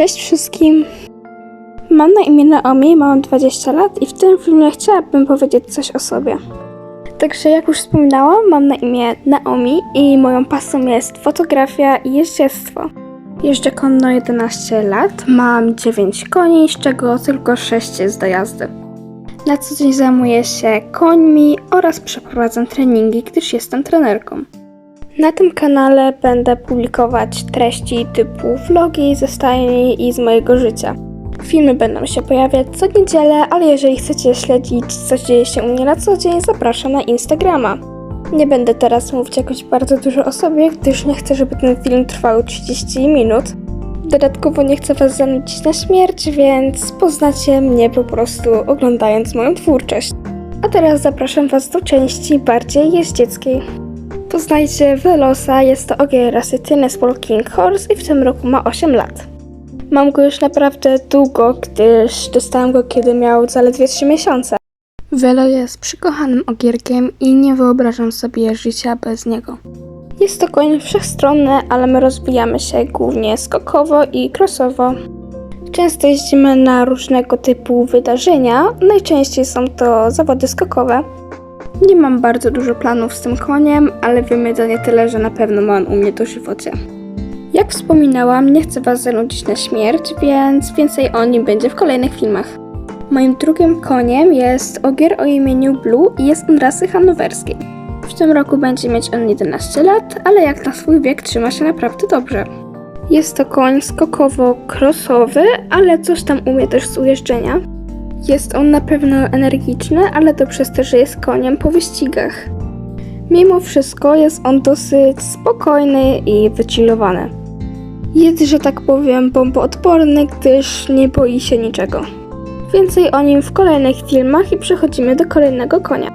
Cześć wszystkim! Mam na imię Naomi, mam 20 lat i w tym filmie chciałabym powiedzieć coś o sobie. Także jak już wspominałam, mam na imię Naomi i moją pasją jest fotografia i jeździectwo. Jeżdżę konno 11 lat, mam 9 koni, z czego tylko 6 jest do jazdy. Na co dzień zajmuję się końmi oraz przeprowadzam treningi, gdyż jestem trenerką. Na tym kanale będę publikować treści typu vlogi ze stajni i z mojego życia. Filmy będą się pojawiać co niedzielę, ale jeżeli chcecie śledzić, co dzieje się u mnie na co dzień, zapraszam na Instagrama. Nie będę teraz mówić jakoś bardzo dużo o sobie, gdyż nie chcę, żeby ten film trwał 30 minut. Dodatkowo nie chcę Was zanudzić na śmierć, więc poznacie mnie po prostu oglądając moją twórczość. A teraz zapraszam Was do części bardziej jeździeckiej. Poznajcie Velosa, jest to ogier rasy Tynespol King Horse i w tym roku ma 8 lat. Mam go już naprawdę długo, gdyż dostałam go kiedy miał zaledwie 3 miesiące. Velo jest przykochanym ogierkiem i nie wyobrażam sobie życia bez niego. Jest to koń wszechstronny, ale my rozwijamy się głównie skokowo i crossowo. Często jeździmy na różnego typu wydarzenia, najczęściej są to zawody skokowe. Nie mam bardzo dużo planów z tym koniem, ale wiem jedynie tyle, że na pewno ma on u mnie do żywocie. Jak wspominałam, nie chcę Was zanudzić na śmierć, więc więcej o nim będzie w kolejnych filmach. Moim drugim koniem jest ogier o imieniu Blue i jest on rasy hanowerskiej. W tym roku będzie mieć on 11 lat, ale jak na swój wiek trzyma się naprawdę dobrze. Jest to koń skokowo-crossowy, ale coś tam umie też z ujeżdżenia. Jest on na pewno energiczny, ale to przez to, że jest koniem po wyścigach. Mimo wszystko jest on dosyć spokojny i wychillowany. Jest, że tak powiem, bomboodporny, gdyż nie boi się niczego. Więcej o nim w kolejnych filmach i przechodzimy do kolejnego konia.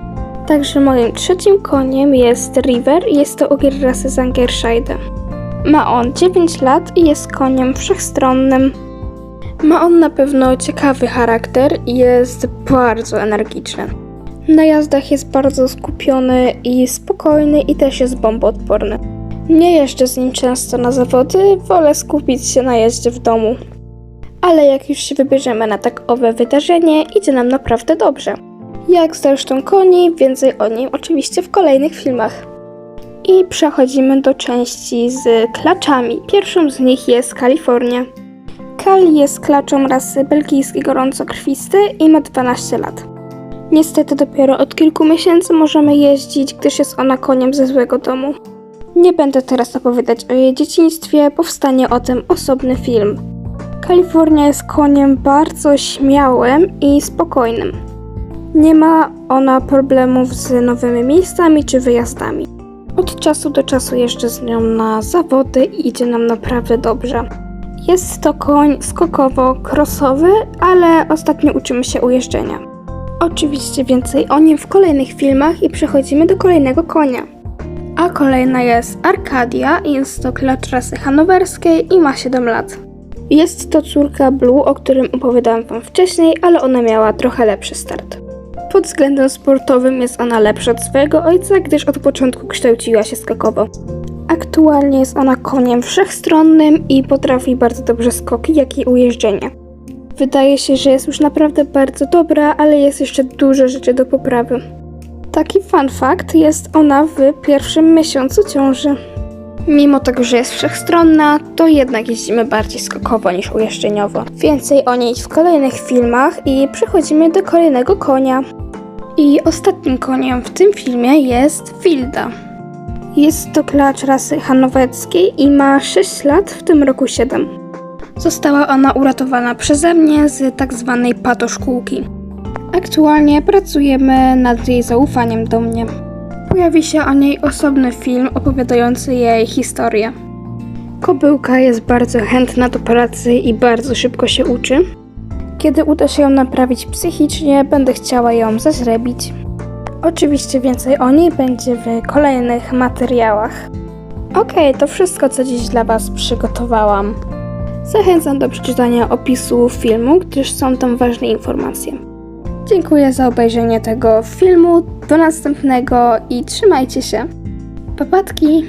Także moim trzecim koniem jest River i jest to ogier rasy Zangerscheide. Ma on 9 lat i jest koniem wszechstronnym. Ma on na pewno ciekawy charakter i jest bardzo energiczny. Na jazdach jest bardzo skupiony i spokojny i też jest bomboodporny. Nie jeżdżę z nim często na zawody, wolę skupić się na jeździe w domu. Ale jak już się wybierzemy na tak owe wydarzenie, idzie nam naprawdę dobrze. Jak zresztą koni, więcej o nim oczywiście w kolejnych filmach. I przechodzimy do części z klaczami. Pierwszą z nich jest Kalifornia. Kali jest klaczą rasy belgijskiej gorącokrwisty i ma 12 lat. Niestety dopiero od kilku miesięcy możemy jeździć, gdyż jest ona koniem ze złego domu. Nie będę teraz opowiadać o jej dzieciństwie, powstanie o tym osobny film. Kalifornia jest koniem bardzo śmiałym i spokojnym. Nie ma ona problemów z nowymi miejscami czy wyjazdami. Od czasu do czasu jeżdżę z nią na zawody i idzie nam naprawdę dobrze. Jest to koń skokowo-crossowy, ale ostatnio uczymy się ujeżdżenia. Oczywiście więcej o nim w kolejnych filmach i przechodzimy do kolejnego konia. A kolejna jest Arcadia i jest to klacz rasy hanowerskiej i ma 7 lat. Jest to córka Blue, o którym opowiadałam wam wcześniej, ale ona miała trochę lepszy start. Pod względem sportowym jest ona lepsza od swojego ojca, gdyż od początku kształciła się skakowo. Aktualnie jest ona koniem wszechstronnym i potrafi bardzo dobrze skoki, jak i ujeżdżenia. Wydaje się, że jest już naprawdę bardzo dobra, ale jest jeszcze dużo rzeczy do poprawy. Taki fun fact, jest ona w pierwszym miesiącu ciąży. Mimo tego, że jest wszechstronna, to jednak jeździmy bardziej skokowo niż ujeżdżeniowo. Więcej o niej w kolejnych filmach i przechodzimy do kolejnego konia. I ostatnim koniem w tym filmie jest Wilda. Jest to klacz rasy hanoweckiej i ma 6 lat, w tym roku 7. Została ona uratowana przeze mnie z tak zwanej patoszkółki. Aktualnie pracujemy nad jej zaufaniem do mnie. Pojawi się o niej osobny film opowiadający jej historię. Kobyłka jest bardzo chętna do pracy i bardzo szybko się uczy. Kiedy uda się ją naprawić psychicznie, będę chciała ją zaźrebić. Oczywiście więcej o niej będzie w kolejnych materiałach. Okej, to wszystko, co dziś dla Was przygotowałam. Zachęcam do przeczytania opisu filmu, gdyż są tam ważne informacje. Dziękuję za obejrzenie tego filmu. Do następnego i trzymajcie się. Papatki!